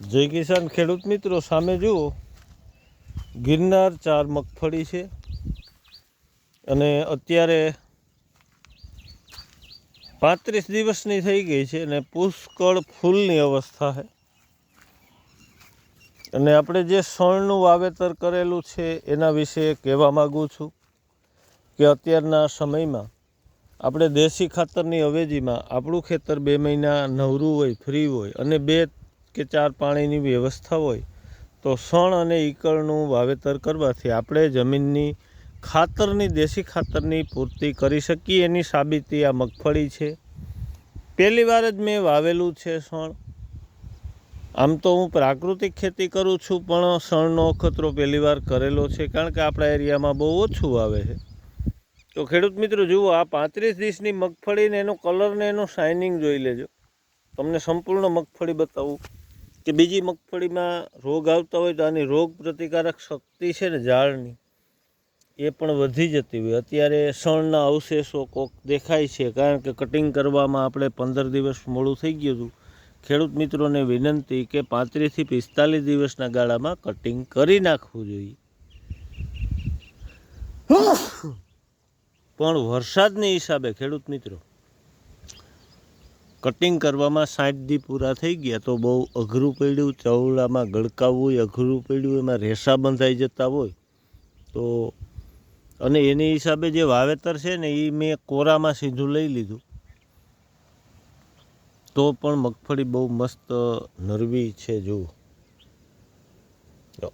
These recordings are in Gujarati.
જય કિસાન ખેડૂત મિત્રો, સામે જુઓ. ગિરનાર ચાર મગફળી છે. અને અત્યારે પાંત્રીસ દિવસની થઈ ગઈ છે અને પુષ્કળ ફૂલની અવસ્થા છે. અને આપણે જે શણનું વાવેતર કરેલું છે એના વિશે કહેવા માગું છું કે અત્યારના સમયમાં આપણે દેશી ખાતરની અવેજીમાં આપણું ખેતર બે મહિના નવરું હોય, ફ્રી હોય અને બે કે ચાર પાણીની વ્યવસ્થા હોય, તો સણ અને ઈકળનું વાવેતર કરવાથી આપણે જમીનની ખાતરની, દેશી ખાતરની પૂર્તિ કરી શકીએ એની સાબિતી આ મગફળી છે. પહેલી વાર જ મેં વાવેલું છે સણ. આમ તો હું પ્રાકૃતિક ખેતી કરું છું, પણ શણનો અખતરો પહેલી વાર કરેલો છે, કારણ કે આપણા એરિયામાં બહુ ઓછું આવે છે. તો ખેડૂત મિત્રો, જુઓ, આ પાંત્રીસ દિવસની મગફળીને એનો કલર ને એનું શાઇનિંગ જોઈ લેજો. તમને સંપૂર્ણ મગફળી બતાવું. કે બીજી મગફળીમાં રોગ આવતા હોય તો આની રોગ પ્રતિકારક શક્તિ છે ને ઝાડની એ પણ વધી જતી હોય. અત્યારે સણના અવશેષો કોક દેખાય છે કારણ કે કટિંગ કરવામાં આપણે પંદર દિવસ મોડું થઈ ગયું હતું. ખેડૂત મિત્રોને વિનંતી કે પાંત્રીસથી પિસ્તાલીસ દિવસના ગાળામાં કટિંગ કરી નાખવું જોઈએ. પણ વરસાદની હિસાબે ખેડૂત મિત્રો કટિંગ કરવામાં સાઠ દી પૂરા થઈ ગયા તો બહુ અઘરું પડ્યું ચવડામાં ગળકાવવું અઘરું પડ્યું, એમાં રેસા બંધાઈ જતા હોય. તો અને એની હિસાબે જે વાવેતર છે ને એ મેં કોરામાં સીધું લઈ લીધું. તો પણ મગફળી બહુ મસ્ત નરવી છે, જુઓ.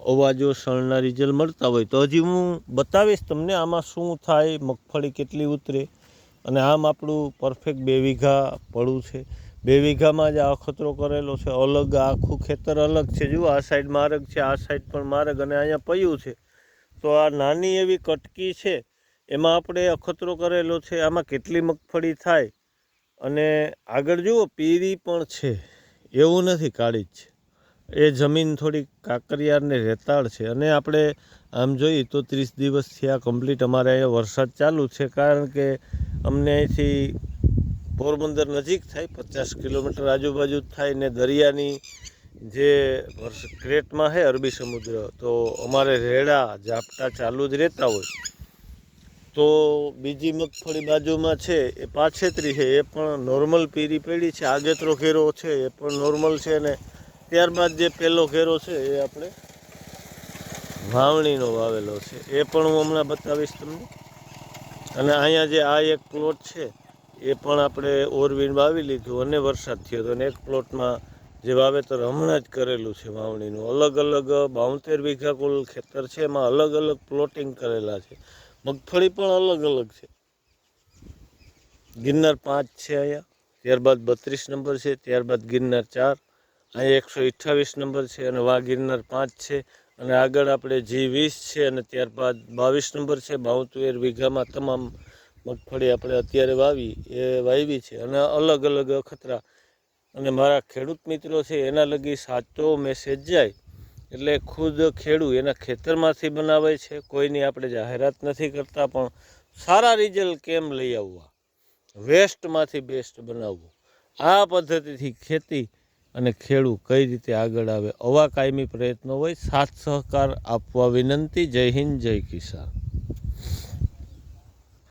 અવાજો શણના રિઝલ્ટ મળતા હોય. તો હજી હું બતાવીશ તમને આમાં શું થાય, મગફળી કેટલી ઉતરે. અને આમ આપણું પરફેક્ટ બે વીઘા પડું છે. બે વીઘામાં જ આ અખતરો કરેલો છે. અલગ, આખું ખેતર અલગ છે. જુઓ, આ સાઈડ માર્ગ છે, આ સાઈડ પણ માર્ગ અને અહીંયા પયું છે. તો આ નાની એવી કટકી છે. એમાં આપણે અખતરો કરેલો છે. આમાં કેટલી મગફળી થાય? અને આગળ જુઓ પીરી પણ છે. એવું નથી, કાળી જ છે. એ જમીન થોડી કાંકરિયાને રેતાળ છે. અને આપણે આમ જોઈએ તો ત્રીસ દિવસથી આ કમ્પ્લીટ અમારે અહીંયા વરસાદ ચાલુ છે. કારણ કે અમને અહીંથી પોરબંદર નજીક થાય, પચાસ કિલોમીટર આજુબાજુ થાય ને દરિયાની જે વર્ષ ક્રેટમાં છે અરબી સમુદ્ર, તો અમારે રેડા, ઝાપટા ચાલુ જ રહેતા હોય. તો બીજી મગફળી બાજુમાં છે, એ પાછેતરી છે, એ પણ નોર્મલ પીરી પેઢી છે, આગેતરો ઘેરો છે, એ પણ નોર્મલ છે ને ત્યારબાદ જે પહેલો ઘેરો છે, એ આપણે વાવણીનો વાવેલો છે. એ પણ હું હમણાં બતાવીશ તમને. અને અહીંયા જે આ એક પ્લોટ છે, એ પણ આપણે ઓરવીન વાવી લીધું. અને વરસાદ થયો હતો અને એક પ્લોટમાં જે વાવેતર હમણાં જ કરેલું છે વાવણીનું. અલગ અલગ બાઉતેર વીઘા કુલ ખેતર છે, એમાં અલગ અલગ પ્લોટિંગ કરેલા છે. મગફળી પણ અલગ અલગ છે. ગિરનાર પાંચ છે અહીંયા. ત્યારબાદ બત્રીસ નંબર છે, ત્યારબાદ ગિરનાર ચાર. અહીંયા એકસો અઠ્ઠાવીસ નંબર છે અને વા ગિરનાર પાંચ છે. અને આગળ આપણે જી વીસ છે અને ત્યારબાદ બાવીસ નંબર છે. બાવતેર વીઘામાં તમામ મગફળી આપણે અત્યારે વાવી, એ વાવી છે. અને અલગ અલગ અખતરા અને મારા ખેડૂત મિત્રો છે, એના લગી સાચો મેસેજ જાય એટલે ખુદ ખેડૂત એના ખેતરમાંથી બનાવે છે. કોઈની આપણે જાહેરાત નથી કરતા, પણ સારા રિઝલ્ટ કેમ લઈ આવવા? વેસ્ટમાંથી બેસ્ટ બનાવવું. આ પદ્ધતિથી ખેતી અને ખેડૂત કઈ રીતે આગળ આવે, આવા કાયમી પ્રયત્નો હોય, સાથ સહકાર આપવા વિનંતી. જય હિન્દ, જય કિસાન.